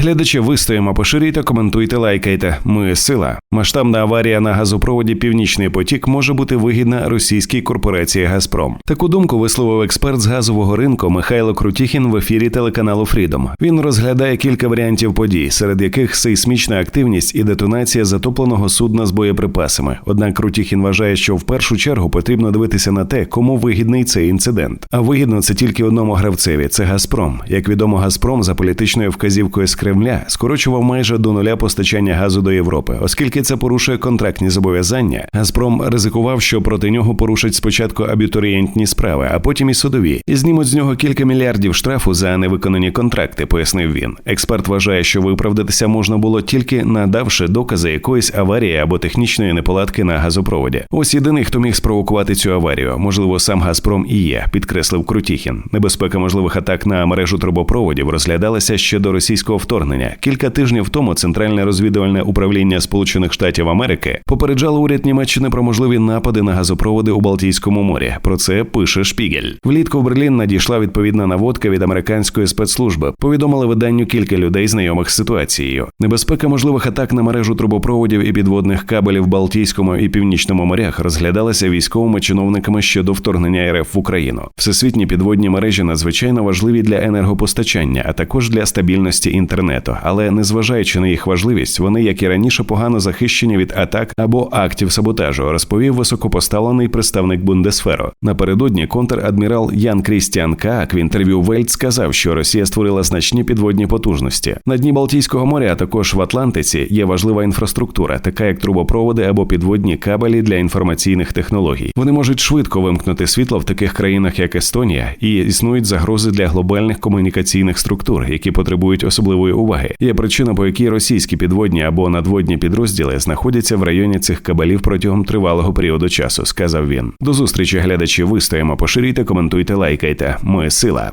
Глядачі, вистоїмо, поширюйте, коментуйте, лайкайте. Ми сила. Масштабна аварія на газопроводі Північний потік може бути вигідна російській корпорації Газпром. Таку думку висловив експерт з газового ринку Михайло Крутіхін в ефірі телеканалу Фрідом. Він розглядає кілька варіантів подій, серед яких сейсмічна активність і детонація затопленого судна з боєприпасами. Однак Крутіхін вважає, що в першу чергу потрібно дивитися на те, кому вигідний цей інцидент. А вигідно це тільки одному гравцеві це Газпром. Як відомо, Газпром за політичною вказівкою з Кремля скорочував майже до нуля постачання газу до Європи, оскільки це порушує контрактні зобов'язання. Газпром ризикував, що проти нього порушать спочатку абітурієнтні справи, а потім і судові, і знімуть з нього кілька мільярдів штрафу за невиконані контракти. Пояснив він. Експерт вважає, що виправдатися можна було тільки надавши докази якоїсь аварії або технічної неполадки на газопроводі. Ось єдиний, хто міг спровокувати цю аварію. Можливо, сам Газпром і є, підкреслив Крутіхін. Небезпека можливих атак на мережу трубопроводів розглядалася ще до російського вторгнення. Кілька тижнів тому Центральне розвідувальне управління Сполучених Штатів Америки попереджало уряд Німеччини про можливі напади на газопроводи у Балтійському морі. Про це пише Шпігель. Влітку в Берлін надійшла відповідна наводка від американської спецслужби. Повідомили виданню кілька людей, знайомих з ситуацією. Небезпека можливих атак на мережу трубопроводів і підводних кабелів в Балтійському і Північному морях розглядалася військовими чиновниками щодо вторгнення РФ в Україну. Всесвітні підводні мережі надзвичайно важливі для енергопостачання, а також для стабільності інтернету. Але незважаючи на їх важливість, вони, як і раніше, погано захищені від атак або актів саботажу, розповів високопоставлений представник Бундесферу. Напередодні контр-адмірал Ян Крістіан Каак в інтерв'ю Вельт сказав, що Росія створила значні підводні потужності. На дні Балтійського моря, а також в Атлантиці, є важлива інфраструктура, така як трубопроводи або підводні кабелі для інформаційних технологій. Вони можуть швидко вимкнути світло в таких країнах, як Естонія, і існують загрози для глобальних комунікаційних структур, які потребують особливої уваги. Є причина, по якій російські підводні або надводні підрозділи знаходяться в районі цих кабелів протягом тривалого періоду часу, сказав він. До зустрічі глядачі. Вистоїмо, поширюйте, коментуйте, лайкайте. Ми сила.